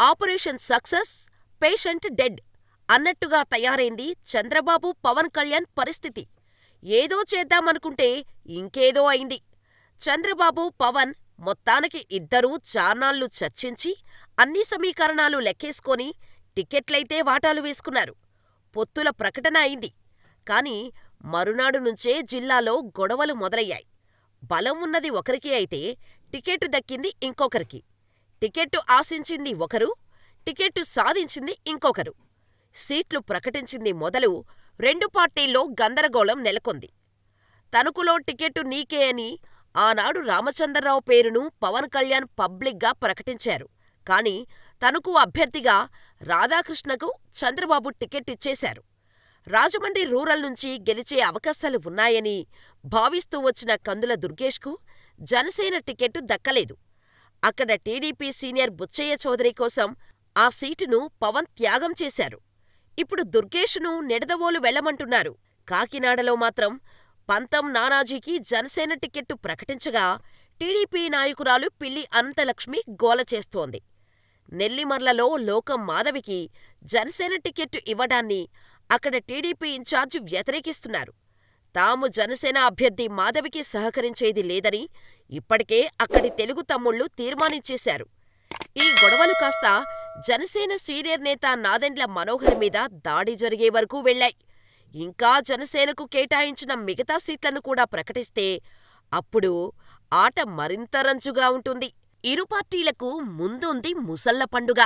Operation success, patient dead అన్నట్టుగా తయారైంది చంద్రబాబు పవన్ కళ్యాణ్ పరిస్థితి. ఏదో చేద్దామనుకుంటే ఇంకేదో అయింది. చంద్రబాబు, పవన్ మొత్తానికి ఇద్దరూ చాన్నాళ్ళు చర్చించి, అన్ని సమీకరణాలు లెక్కేసుకొని టిక్కెట్లయితే వాటాలు వేసుకున్నారు. పొత్తుల ప్రకటన అయింది. కానీ మరునాడు నుంచే జిల్లాలో గొడవలు మొదలయ్యాయి. బలం ఉన్నది ఒకరికి అయితే టికెట్టు దక్కింది ఇంకొకరికి. టికెట్టు ఆశించింది ఒకరు, టికెట్టు సాధించింది ఇంకొకరు. సీట్లు ప్రకటించింది మొదలు రెండు పార్టీల్లో గందరగోళం నెలకొంది. తణుకులో టికెట్టు నీకే అని ఆనాడు రామచంద్రరావు పేరును పవన్ కళ్యాణ్ పబ్లిక్గా ప్రకటించారు. కానీ తణుకు అభ్యర్థిగా రాధాకృష్ణకు చంద్రబాబు టికెట్ ఇచ్చేశారు. రాజమండ్రి రూరల్ నుంచి గెలిచే అవకాశాలు ఉన్నాయని భావిస్తూ వచ్చిన కందుల దుర్గేష్కు జనసేన టికెట్టు దక్కలేదు. అక్కడ టీడీపీ సీనియర్ బుచ్చయ్య చౌదరి కోసం ఆ సీటును పవన్ త్యాగం చేశారు. ఇప్పుడు దుర్గేష్ను నిడదవోలు వెళ్ళమంటున్నారు. కాకినాడలో మాత్రం పంతం నానాజీకి జనసేన టికెట్టు ప్రకటించగా టీడీపీ నాయకురాలు పిల్లి అనంతలక్ష్మి గోల చేస్తోంది. నెల్లిమర్లలో లోకం మాధవికి జనసేన టికెట్టు ఇవ్వడాన్ని అక్కడ టీడీపీ ఇన్ఛార్జి వ్యతిరేకిస్తున్నారు. తాము జనసేన అభ్యర్థి మాధవికి సహకరించేది లేదని ఇప్పటికే అక్కడి తెలుగు తమ్ముళ్ళు తీర్మానించేశారు. ఈ గొడవలు కాస్త జనసేన సీనియర్ నేత నాదెండ్ల మనోహర్ మీద దాడి జరిగే వరకు వెళ్ళాయి. ఇంకా జనసేనకు కేటాయించిన మిగతా సీట్లను కూడా ప్రకటిస్తే అప్పుడు ఆట మరింత రంజుగా ఉంటుంది. ఇరు పార్టీలకు ముందుంది ముసళ్ళ పండుగ.